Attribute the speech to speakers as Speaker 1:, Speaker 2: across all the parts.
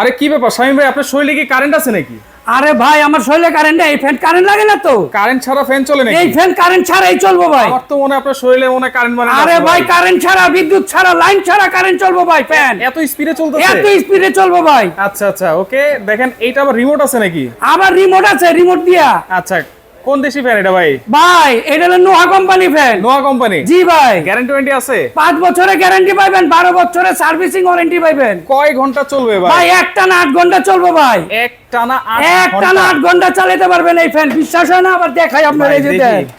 Speaker 1: আরে কি ব্যাপার? স্বামী ভাই আপনার শরীরে কি কারেন্ট আছে নাকি?
Speaker 2: আরে ভাই আমার শরীরে কারেন্ট নেই। ফ্যান কারেন্ট লাগে না তো?
Speaker 1: কারেন্ট ছাড়া ফ্যান চলে নাকি?
Speaker 2: এই ফ্যান কারেন্ট ছাড়াই চলবো ভাই।
Speaker 1: আমার তো মনে আপনার শরীরে মনে কারেন্ট মানে
Speaker 2: আরে ভাই কারেন্ট ছাড়া বিদ্যুৎ ছাড়া লাইন ছাড়া কারেন্ট চলবো ভাই ফ্যান
Speaker 1: এত স্পিডে চলতেছে?
Speaker 2: এত স্পিডে চলবো ভাই।
Speaker 1: আচ্ছা আচ্ছা ওকে দেখেন এইটা আবার রিমোট আছে নাকি?
Speaker 2: আবার রিমোট আছে রিমোট দিয়া।
Speaker 1: আচ্ছা কোন দেশি ফ্যান এটা ভাই?
Speaker 2: ভাই এটা হলো নোয়া কোম্পানি ফ্যান
Speaker 1: নোয়া কোম্পানি?
Speaker 2: জি ভাই।
Speaker 1: গ্যারান্টি ওয়ারেন্টি আছে?
Speaker 2: পাঁচ বছরের গ্যারান্টি পাইবেন বারো বছরের সার্ভিসিং ওয়ারেন্টি পাইবেন।
Speaker 1: কয় ঘণ্টা চলবে ভাই?
Speaker 2: ভাই একটা না আট ঘণ্টা চলবো ভাই।
Speaker 1: এক টানা আট
Speaker 2: একটা
Speaker 1: ঘণ্টা।
Speaker 2: না আট ঘণ্টা চালাতে পারবেন এই ফ্যান বিশ্বাস হয় না? আবার দেখাই আপনার এই যে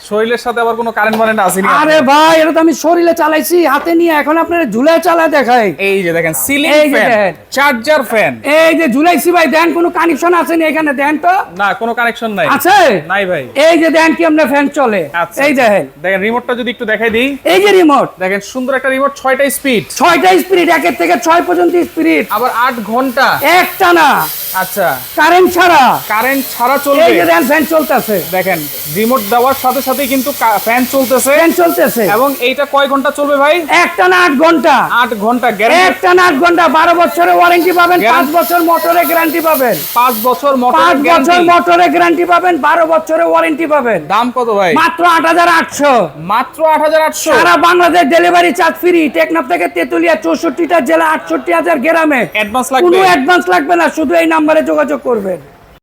Speaker 1: শরীরের সাথে আবার কোনো কারেন্ট মানে আসেনি
Speaker 2: আরে ভাই এটা তো আমি শরীরে চালাইছি হাতে নিয়ে এখন আপনার ঝুলে চালা দেখাই।
Speaker 1: এই যে দেখেন সিলিং ফ্যান চার্জার ফ্যান
Speaker 2: এই যে ঝুলাইছি ভাই দেন কোনো কানেকশন আছে নি এখানে? দেন তো।
Speaker 1: না কোনো কানেকশন নাই।
Speaker 2: আছে?
Speaker 1: নাই ভাই।
Speaker 2: এই যে দেখেন কি আমরা ফ্যান চলে।
Speaker 1: আচ্ছা।
Speaker 2: এই দেখেন।
Speaker 1: দেখেন রিমোটটা যদি একটু দেখাই দিই।
Speaker 2: এই যে রিমোট
Speaker 1: দেখেন সুন্দর একটা রিমোট ছয়টা স্পিড
Speaker 2: ছয়টা স্পিড একের থেকে ছয় পর্যন্ত স্পিড
Speaker 1: আবার আট ঘণ্টা।
Speaker 2: একটা না।
Speaker 1: আচ্ছা।
Speaker 2: কারেন্ট ছাড়া।
Speaker 1: কারেন্ট ছাড়া
Speaker 2: এই যে দেন ফ্যান চলতেছে।
Speaker 1: দেখেন রিমোট দেওয়ার সাথে সাথে কিন্তু ফ্যান চলতেছে।
Speaker 2: ফ্যান চলতেছে।
Speaker 1: এবং এইটা কয় ঘণ্টা চলবে ভাই?
Speaker 2: একটা না আট ঘণ্টা।
Speaker 1: আট ঘণ্টা গ্যারান্টি
Speaker 2: একটা না আট ঘণ্টা বারো বছরের ওয়ারেন্টি পাবেন
Speaker 1: Guarantee-
Speaker 2: বছর মোটরের গ্যারান্টি পাবেন।
Speaker 1: পাঁচ বছর মোটর
Speaker 2: পাঁচ বছর মোটরের গ্যারান্টি পাবেন বারো বছরের ওয়ারেন্টি পাবেন।
Speaker 1: দাম কত ভাই?
Speaker 2: মাত্র আট হাজার আটশো।
Speaker 1: মাত্র আট হাজার আটশো।
Speaker 2: সারা Bangladesh delivery charge free Teknaf থেকে তেতুলিয়া চৌষট্টিটা জেলা আটষট্টি হাজার গ্রামে।
Speaker 1: অ্যাডভান্স
Speaker 2: কোনো
Speaker 1: লাগবে
Speaker 2: অ্যাডভান্স লাগবে না শুধু এই নাম্বারে যোগাযোগ করবেন।